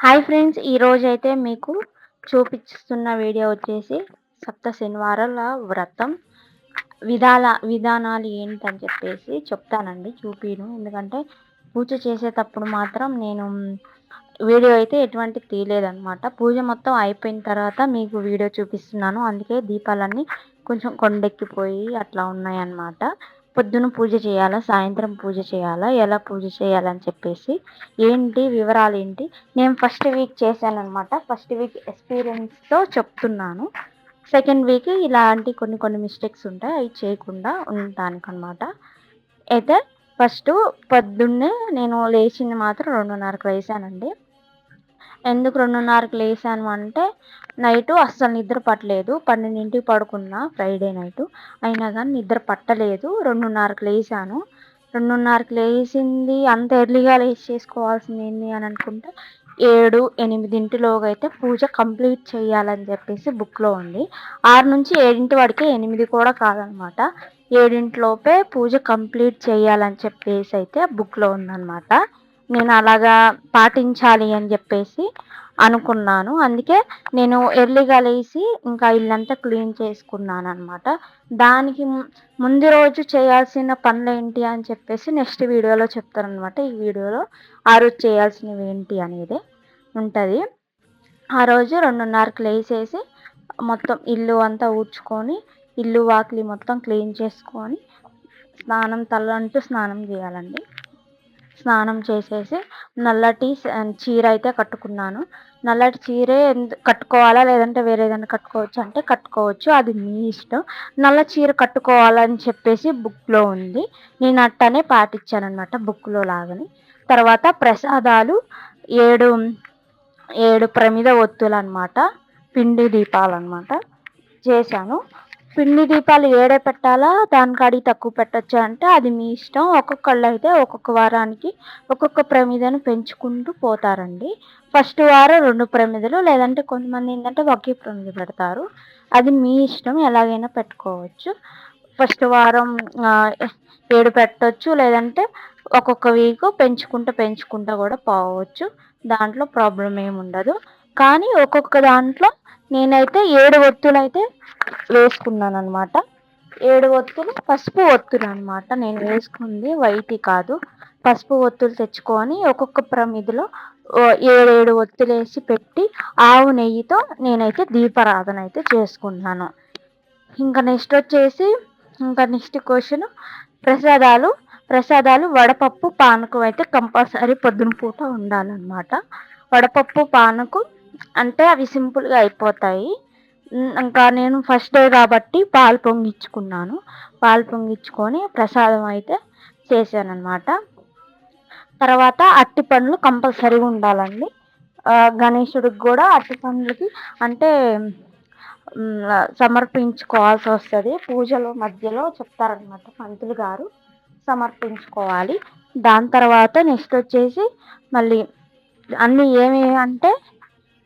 Hi friends ఈరోజు అయితే మీకు చూపిస్తున్న వీడియో వచ్చేసి సప్త శనివారాల వ్రతం. విధాల విధానాలు ఏంటని చెప్పేసి చెప్తానండి చూపిను. ఎందుకంటే పూజ చేసేటప్పుడు మాత్రం నేను వీడియో అయితే ఎటువంటి తీయలేదనమాట పూజ మొత్తం అయిపోయిన తర్వాత మీకు వీడియో చూపిస్తున్నాను. అందుకే దీపాలన్నీ కొంచెం కొండెక్కిపోయి అట్లా ఉన్నాయన్నమాట. పొద్దున పూజ చేయాలా? సాయంత్రం పూజ చేయాలా? ఎలా పూజ చేయాలని చెప్పేసి ఏంటి వివరాలు ఏంటి? నేను ఫస్ట్ వీక్ చేశానమాట ఫస్ట్ వీక్ ఎక్స్పీరియన్స్తో చెప్తున్నాను. సెకండ్ వీక్ ఇలాంటి కొన్ని కొన్ని మిస్టేక్స్ ఉంటాయి. అవి చేయకుండా ఉండటానికనమాట అయితే ఫస్ట్ పొద్దున్నే నేను లేచింది మాత్రం రెండున్నరకు వేసానండి ఎందుకు రెండున్నరకు లేసాను అంటే నైట్ అస్సలు నిద్ర పట్టలేదు. పన్నెండింటికి పడుకున్నా ఫ్రైడే నైట్. అయినా కానీ నిద్ర పట్టలేదు. రెండున్నరకు లేసాను రెండున్నరకు లేచింది అంత ఎర్లీగా లేచి చేసుకోవాల్సింది ఏంటి అని అనుకుంటే ఏడు ఎనిమిదింటిలోగా అయితే పూజ కంప్లీట్ చేయాలని చెప్పేసి బుక్లో ఉంది. ఆరు నుంచి ఏడింటి వరకే ఎనిమిది కూడా కాదనమాట. ఏడింటిలోపే పూజ కంప్లీట్ చేయాలని చెప్పేసి అయితే బుక్లో ఉందన్నమాట నేను అలాగా పాటించాలి అని చెప్పేసి అనుకున్నాను. అందుకే నేను ఎర్లీగా లేచి ఇంకా ఇల్లంతా క్లీన్ చేసుకున్నాను అనమాట దానికి ముందు రోజు చేయాల్సిన పనులు ఏంటి అని చెప్పేసి నెక్స్ట్ వీడియోలో చెప్తాను అనమాట ఈ వీడియోలో ఆ రోజు చేయాల్సినవి ఏంటి అనేది ఉంటుంది. ఆ రోజు రెండున్నరకు లేసేసి మొత్తం ఇల్లు అంతా ఊడ్చుకొని ఇల్లు వాకిలి మొత్తం క్లీన్ చేసుకొని స్నానం తలంటూ స్నానం చేయాలండి. స్నానం చేసేసి నల్లటి చీర అయితే కట్టుకున్నాను. నల్లటి చీరే కట్టుకోవాలా లేదంటే వేరే ఏదైనా కట్టుకోవచ్చు అంటే కట్టుకోవచ్చు. అది మీ ఇష్టం. నల్ల చీర కట్టుకోవాలని చెప్పేసి బుక్లో ఉంది. నేను అట్టనే పాటించాను అనమాట బుక్లో లాగని. తర్వాత ప్రసాదాలు ఏడు ఏడు ప్రమిద ఒత్తులు అనమాట పిండి దీపాలు అనమాట చేశాను. పిండి దీపాలు ఏడే పెట్టాలా? దానికాడికి తక్కువ పెట్టచ్చా అంటే అది మీ ఇష్టం. ఒక్కొక్కళ్ళు అయితే ఒక్కొక్క వారానికి ఒక్కొక్క ప్రమిదను పెంచుకుంటూ పోతారండి. ఫస్ట్ వారం రెండు ప్రమిదలు లేదంటే కొంతమంది ఏంటంటే ఒకే ప్రమిద పెడతారు. అది మీ ఇష్టం ఎలాగైనా పెట్టుకోవచ్చు. ఫస్ట్ వారం ఏడు పెట్టవచ్చు లేదంటే ఒక్కొక్క వీక్ పెంచుకుంటూ పెంచుకుంటూ కూడా పోవచ్చు. దాంట్లో ప్రాబ్లం ఏమి ఉండదు కానీ ఒక్కొక్క దాంట్లో నేనైతే ఏడు ఒత్తులు అయితే వేసుకున్నాను అనమాట ఏడు ఒత్తులు పసుపు ఒత్తులు అనమాట నేను వేసుకుంది వైట్ కాదు. పసుపు ఒత్తులు తెచ్చుకొని ఒక్కొక్క ప్రమిదిలో ఏడేడు ఒత్తులు వేసి పెట్టి ఆవు నెయ్యితో నేనైతే దీపారాధన అయితే చేసుకున్నాను ఇంకా నెక్స్ట్ వచ్చేసి ఇంకా నెక్స్ట్ క్వశ్చన్. ప్రసాదాలు ప్రసాదాలు వడపప్పు పానకం అయితే కంపల్సరీ పొద్దున పూట ఉండాలన్నమాట. వడపప్పు పానకం అంటే అవి సింపుల్గా అయిపోతాయి. ఇంకా నేను ఫస్ట్ డే కాబట్టి పాలు పొంగిచ్చుకున్నాను పాలు పొంగిచ్చుకొని ప్రసాదం అయితే చేశానమాట తర్వాత అట్టి పండ్లు కంపల్సరీగా ఉండాలండి. గణేశుడికి కూడా అట్టి పండ్లకి అంటే సమర్పించుకోవాల్సి వస్తుంది. పూజలో మధ్యలో చెప్తారనమాట పంతులు గారు. సమర్పించుకోవాలి. దాని తర్వాత నెక్స్ట్ వచ్చేసి మళ్ళీ అన్నీ ఏమేమి అంటే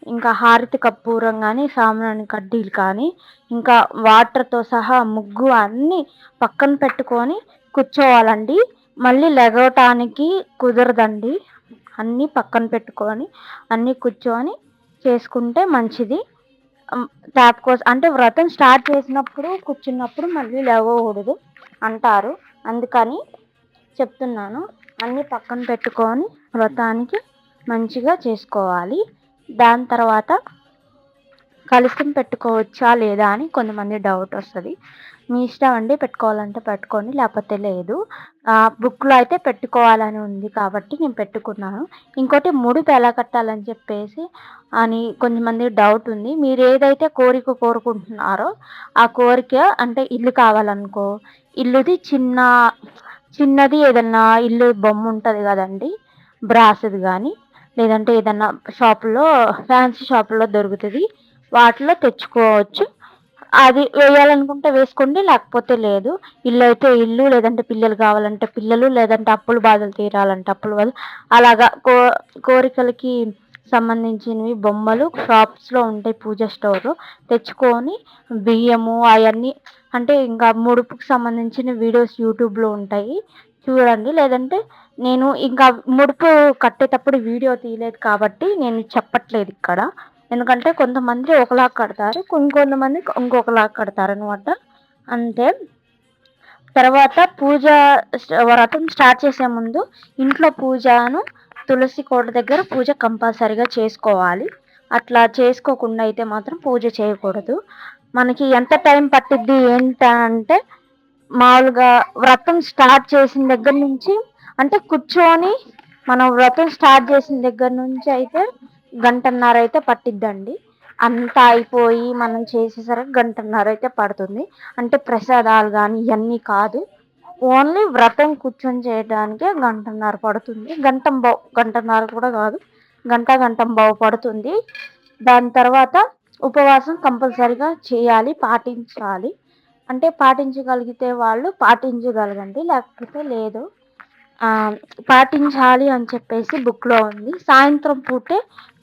ఇంకా హారతి కర్పూరం కానీ సాంబ్రాణి కడ్డీలు కానీ ఇంకా వాటర్తో సహా ముగ్గు అన్నీ పక్కన పెట్టుకొని కూర్చోవాలండి. మళ్ళీ లెగవటానికి కుదరదండి. అన్నీ పక్కన పెట్టుకొని అన్నీ కూర్చొని చేసుకుంటే మంచిది. ట్యాప్ కోసం అంటే వ్రతం స్టార్ట్ చేసినప్పుడు కూర్చున్నప్పుడు మళ్ళీ లేవకూడదు అంటారు. అందుకని చెప్తున్నాను. అన్నీ పక్కన పెట్టుకొని వ్రతానికి మంచిగా చేసుకోవాలి. దాని తర్వాత కలుషం పెట్టుకోవచ్చా లేదా అని కొంతమంది డౌట్ వస్తుంది. మీ ఇష్టం అండి పెట్టుకోవాలంటే పెట్టుకోండి లేకపోతే లేదు. బుక్లో అయితే పెట్టుకోవాలని ఉంది కాబట్టి నేను పెట్టుకున్నాను. ఇంకోటి ముడుపు ఎలా కట్టాలని చెప్పేసి అని కొంతమంది డౌట్ ఉంది. మీరు ఏదైతే కోరిక కోరుకుంటున్నారో ఆ కోరిక అంటే ఇల్లు కావాలనుకో ఇల్లుది చిన్న చిన్నది ఏదన్నా ఇల్లు బొమ్మ ఉంటుంది కదండి బ్రాస్ది కానీ లేదంటే ఏదన్నా షాపులో ఫ్యాన్సీ షాపులో దొరుకుతుంది. వాటిలో తెచ్చుకోవచ్చు. అది వేయాలనుకుంటే వేసుకోండి లేకపోతే లేదు. ఇల్లు అయితే ఇల్లు లేదంటే పిల్లలు కావాలంటే పిల్లలు లేదంటే అప్పులు బాధలు తీరాలంటే అప్పులు బాధలు. అలాగా కో కోరికలకి సంబంధించినవి బొమ్మలు షాప్స్లో ఉంటాయి పూజ స్టోర్ తెచ్చుకొని బియ్యము అవన్నీ అంటే ఇంకా ముడుపుకి సంబంధించిన వీడియోస్ యూట్యూబ్లో ఉంటాయి. చూడండి. లేదంటే నేను ఇంకా ముడుపు కట్టేటప్పుడు వీడియో తీయలేదు కాబట్టి నేను చెప్పట్లేదు ఇక్కడ. ఎందుకంటే కొంతమంది ఒకలా కడతారు ఇంకొంతమంది ఇంకొకలా కడతారు అనమాట అంతే. తర్వాత పూజ వ్రతం స్టార్ట్ చేసే ముందు ఇంట్లో పూజను తులసి కోట దగ్గర పూజ కంపల్సరిగా చేసుకోవాలి. అట్లా చేసుకోకుండా అయితే మాత్రం పూజ చేయకూడదు. మనకి ఎంత టైం పట్టిద్ది ఏంటంటే మామూలుగా వ్రతం స్టార్ట్ చేసిన దగ్గర నుంచి అంటే కూర్చొని మనం వ్రతం స్టార్ట్ చేసిన దగ్గర నుంచి అయితే గంటన్నర అయితే పట్టిద్దండి. అంతా అయిపోయి మనం చేసేసరికి గంటన్నర అయితే పడుతుంది. అంటే ప్రసాదాలు కానీ ఇవన్నీ కాదు. ఓన్లీ వ్రతం కూర్చొని చేయడానికే గంటన్నర పడుతుంది. గంటం బావు గంటన్నర కూడా కాదు. గంట గంటం బావు పడుతుంది. దాని తర్వాత ఉపవాసం కంపల్సరిగా చేయాలి పాటించాలి. అంటే పాటించగలిగితే వాళ్ళు పాటించగలగండి లేకపోతే లేదు. పాటించాలి అని చెప్పేసి బుక్లో ఉంది. సాయంత్రం పూటే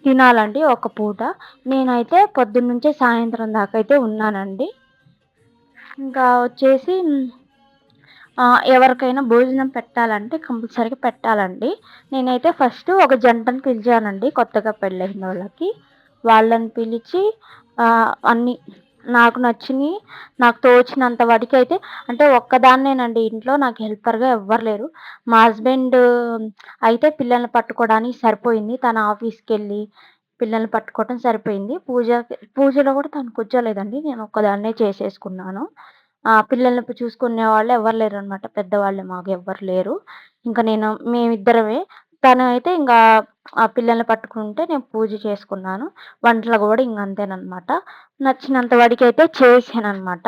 తినాలండి ఒక పూట. నేనైతే పొద్దున్నుంచే సాయంత్రం దాకా అయితే ఉన్నానండి. ఇంకా వచ్చేసి ఎవరికైనా భోజనం పెట్టాలంటే కంపల్సరీగా పెట్టాలండి. నేనైతే ఫస్ట్ ఒక జంటను పిలిచానండి కొత్తగా పెళ్ళైన వాళ్ళకి. వాళ్ళని పిలిచి అన్నీ నాకు నచ్చినవి నాకు తోచినంత వాటికి అయితే అంటే ఒక్కదాన్నేనండి. ఇంట్లో నాకు హెల్పర్గా ఎవ్వరు లేరు. మా హస్బెండ్ అయితే పిల్లల్ని పట్టుకోవడానికి సరిపోయింది. తన ఆఫీస్కి వెళ్ళి పిల్లల్ని పట్టుకోవడం సరిపోయింది. పూజ పూజలో కూడా తను కూర్చోలేదండి. నేను ఒక్కదాన్నే చేసేసుకున్నాను. పిల్లల్ని చూసుకునే వాళ్ళు ఎవరు లేరు అనమాట పెద్దవాళ్ళు మాకు ఎవ్వరు లేరు. ఇంకా నేను మేమిద్దరమే తను అయితే ఇంకా ఆ పిల్లల్ని పట్టుకుంటే నేను పూజ చేసుకున్నాను. వంటలు కూడా ఇంక అంతేనమాట నచ్చినంత వాడికి అయితే చేసానమాట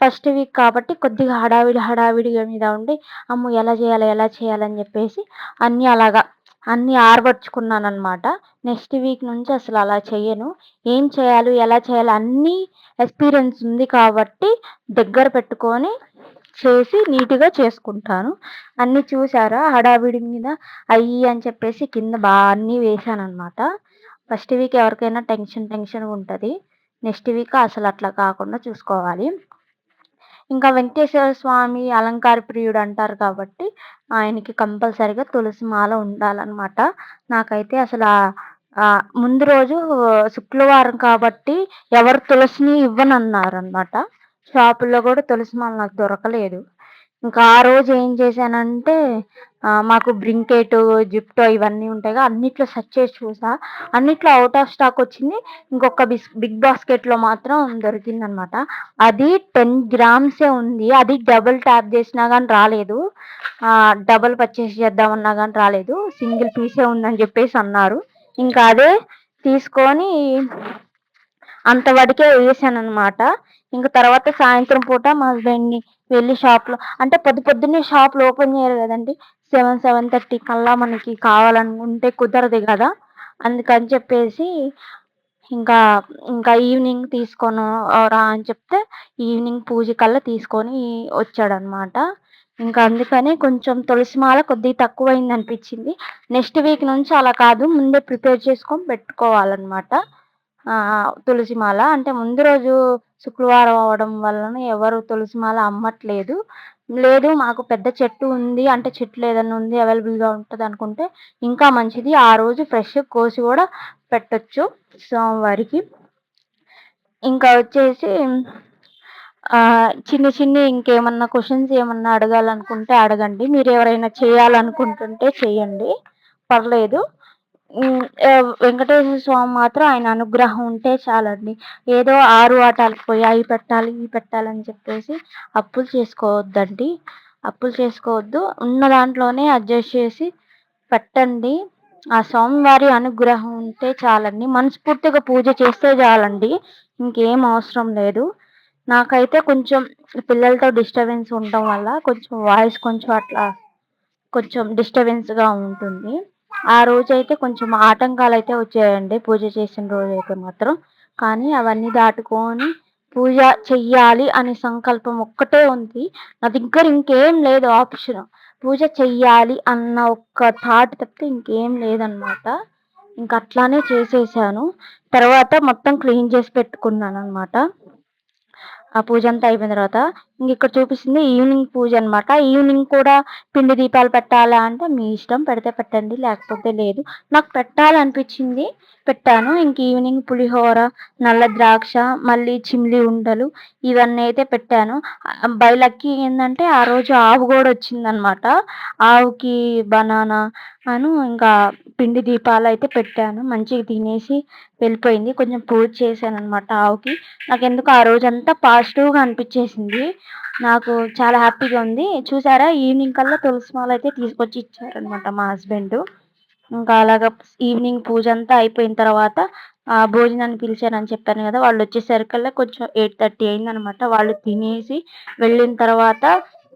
ఫస్ట్ వీక్ కాబట్టి కొద్దిగా హడావిడి హడావిడిగా మీద ఉండి అమ్మో ఎలా చేయాలి ఎలా చేయాలని చెప్పేసి అన్నీ అలాగా అన్నీ ఆరబరుచుకున్నాను అనమాట నెక్స్ట్ వీక్ నుంచి అసలు అలా చేయను ఏం చేయాలి ఎలా చేయాలి అన్నీ ఎక్స్పీరియన్స్ ఉంది కాబట్టి దగ్గర పెట్టుకొని చేసి నీట్గా చేసుకుంటాను. అన్నీ చూసారా? హడావిడి మీద అయ్యి అని చెప్పేసి కింద బాగా అన్నీ వేసాను అనమాట ఫస్ట్ వీక్ ఎవరికైనా టెన్షన్ టెన్షన్ ఉంటుంది. నెక్స్ట్ వీక్ అసలు అట్లా కాకుండా చూసుకోవాలి. ఇంకా వెంకటేశ్వర స్వామి అలంకార ప్రియుడు అంటారు కాబట్టి ఆయనకి కంపల్సరిగా తులసి మాల ఉండాలన్నమాట. నాకైతే అసలు ముందు రోజు శుక్రవారం కాబట్టి ఎవరు తులసిని ఇవ్వనన్నారు అనమాట షాపుల్లో కూడా తులసి మాల నాకు దొరకలేదు. ఇంకా ఆ రోజు ఏం చేశానంటే మాకు బ్రింకెట్ జిప్టో ఇవన్నీ ఉంటాయి అన్నిట్లో సెర్చ్ చేసి చూసా. అన్నిట్లో అవుట్ ఆఫ్ స్టాక్ వచ్చింది. ఇంకొక బిస్ బిగ్ బాస్కెట్లో మాత్రం దొరికింది అనమాట అది టెన్ గ్రామ్సే ఉంది. అది డబుల్ ట్యాప్ చేసినా కానీ రాలేదు. డబుల్ పర్చేస్ చేద్దామన్నా కానీ రాలేదు. సింగిల్ పీసే ఉందని చెప్పేసి అన్నారు. ఇంకా అదే తీసుకొని అంతవరకే వేసాను అనమాట ఇంకా తర్వాత సాయంత్రం పూట మా హస్బెండ్ని వెళ్ళి షాప్లో అంటే పొద్దు పొద్దున్నే షాప్లు ఓపెన్ చేయరు కదండి. సెవెన్ సెవెన్ థర్టీ కల్లా మనకి కావాలనుకుంటే కుదరదు కదా. అందుకని చెప్పేసి ఇంకా ఇంకా ఈవినింగ్ తీసుకొని రా అని చెప్తే ఈవినింగ్ పూజ కల్లా తీసుకొని వచ్చాడనమాట. ఇంకా అందుకనే కొంచెం తులసి మాల కొద్దిగా తక్కువైంది అనిపించింది. నెక్స్ట్ వీక్ నుంచి అలా కాదు ముందే ప్రిపేర్ చేసుకొని పెట్టుకోవాలన్నమాట. తులసి మాల. అంటే ముందు రోజు శుక్రవారం అవడం వలన ఎవరు తులసి మాల అమ్మట్లేదు. లేదు మాకు పెద్ద చెట్టు ఉంది అంటే చెట్లు ఏదైనా ఉంది అవైలబుల్గా ఉంటుంది అనుకుంటే ఇంకా మంచిది. ఆ రోజు ఫ్రెష్ కోసి కూడా పెట్టచ్చు సోమవారికి ఇంకా వచ్చేసి చిన్న చిన్న ఇంకేమన్నా క్వశ్చన్స్ ఏమన్నా అడగాలనుకుంటే అడగండి. మీరు ఎవరైనా చేయాలనుకుంటుంటే చేయండి. పర్లేదు. వెంకటేశ్వర స్వామి మాత్రం ఆయన అనుగ్రహం ఉంటే చాలండి. ఏదో ఆరు ఆటాలకు పోయి అవి పెట్టాలి ఇవి పెట్టాలని చెప్పేసి అప్పులు చేసుకోవద్దండి. అప్పులు చేసుకోవద్దు. ఉన్న దాంట్లోనే అడ్జస్ట్ చేసి పెట్టండి. ఆ స్వామివారి అనుగ్రహం ఉంటే చాలండి. మనస్ఫూర్తిగా పూజ చేస్తే చాలండి. ఇంకేం అవసరం లేదు. నాకైతే కొంచెం పిల్లలతో డిస్టర్బెన్స్ ఉండటం వల్ల కొంచెం వాయిస్ కొంచెం అట్లా కొంచెం డిస్టర్బెన్స్గా ఉంటుంది. ఆ రోజైతే కొంచెం ఆటంకాలు అయితే వచ్చాయండి. పూజ చేసిన రోజు అయితే మాత్రం. కానీ అవన్నీ దాటుకొని పూజ చెయ్యాలి అనే సంకల్పం ఒక్కటే ఉంది. నా దగ్గర ఇంకేం లేదు ఆప్షన్. పూజ చెయ్యాలి అన్న ఒక్క థాట్ తప్పితే ఇంకేం లేదనమాట ఇంక అట్లానే చేసేసాను. తర్వాత మొత్తం క్లీన్ చేసి పెట్టుకున్నాను అనమాట ఆ పూజ అంతా అయిపోయిన తర్వాత ఇక్కడ చూపిస్తుంది ఈవినింగ్ పూజ అనమాట ఈవినింగ్ కూడా పిండి దీపాలు పెట్టాలా అంటే మీ ఇష్టం. పెడితే పెట్టండి లేకపోతే లేదు. నాకు పెట్టాలనిపించింది పెట్టాను. ఇంక ఈవినింగ్ పులిహోర నల్ల ద్రాక్ష మళ్ళీ చిమ్లి ఉండలు ఇవన్నీ అయితే పెట్టాను. బయలకి ఏంటంటే ఆ రోజు ఆవు కూడా వచ్చిందనమాట ఆవుకి బనానా అను ఇంకా పిండి దీపాలు అయితే పెట్టాను. మంచిగా తినేసి వెళ్ళిపోయింది. కొంచెం పూజ చేశాను అనమాట ఆవుకి. నాకు ఎందుకు ఆ రోజంతా పాజిటివ్గా అనిపించేసింది. నాకు చాలా హ్యాపీగా ఉంది. చూసారా? ఈవినింగ్ కల్లా తులసి మాల అయితే తీసుకొచ్చి ఇచ్చారనమాట మా హస్బెండ్. ఇంకా అలాగా ఈవినింగ్ పూజ అంతా అయిపోయిన తర్వాత ఆ భోజనాన్ని పిలిచారని చెప్పాను కదా వాళ్ళు వచ్చేసరికల్లా కొంచెం ఎయిట్ థర్టీ అయిందనమాట వాళ్ళు తినేసి వెళ్ళిన తర్వాత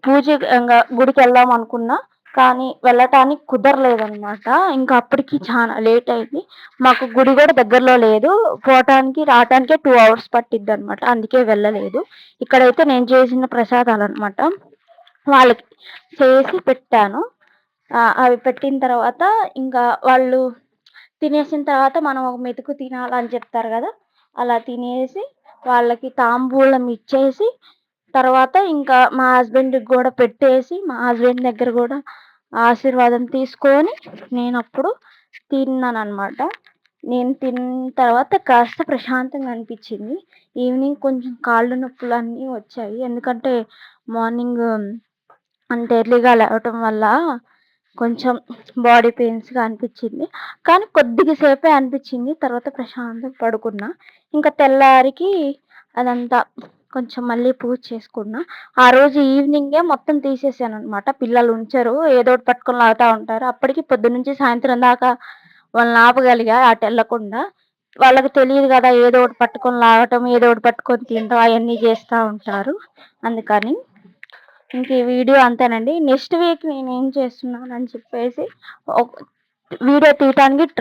పూజ ఇంకా గుడికి వెళ్దాం అనుకున్నా కానీ వెళ్ళటానికి కుదరలేదనమాట ఇంకా అప్పటికి చాలా లేట్ అయింది. మాకు గుడి కూడా దగ్గరలో లేదు. పోవటానికి రావటానికే టూ అవర్స్ పట్టిద్ది అనమాట అందుకే వెళ్ళలేదు. ఇక్కడైతే నేను చేసిన ప్రసాదాలు అనమాట వాళ్ళకి చేసి పెట్టాను. అవి పెట్టిన తర్వాత ఇంకా వాళ్ళు తినేసిన తర్వాత మనం ఒక మెతుకు తినాలని చెప్తారు కదా? అలా తినేసి వాళ్ళకి తాంబూలం ఇచ్చేసి తర్వాత ఇంకా మా హస్బెండ్కి కూడా పెట్టేసి మా హస్బెండ్ దగ్గర కూడా ఆశీర్వాదం తీసుకొని నేను అప్పుడు తిన్నాను అనమాట నేను తిన్న తర్వాత కాస్త ప్రశాంతంగా అనిపించింది. ఈవినింగ్ కొంచెం కాళ్ళు నొప్పులు అన్నీ వచ్చాయి. ఎందుకంటే మార్నింగ్ అంత ఎర్లీగా లేవటం వల్ల కొంచెం బాడీ పెయిన్స్గా అనిపించింది. కానీ కొద్దిగా సేపే అనిపించింది. తర్వాత ప్రశాంతంగా పడుకున్నా. ఇంకా తెల్లారికి అదంతా కొంచెం మళ్ళీ పూజ చేసుకున్నా. ఆ రోజు ఈవినింగే మొత్తం తీసేసాను అనమాట పిల్లలు ఉంచారు ఏదో ఒకటి పట్టుకొని లాగుతూ ఉంటారు. అప్పటికి పొద్దునుంచి సాయంత్రం దాకా వాళ్ళని ఆపగలిగా అటు వెళ్ళకుండా వాళ్ళకి తెలియదు కదా ఏదో ఒకటి పట్టుకొని లాగటం ఏదో ఒకటి పట్టుకొని తినటం అవన్నీ చేస్తూ ఉంటారు. అందుకని ఇంక ఈ వీడియో అంతేనండి. నెక్స్ట్ వీక్ నేను ఏం చేస్తున్నాను అని చెప్పేసి వీడియో తీయటానికి ట్రై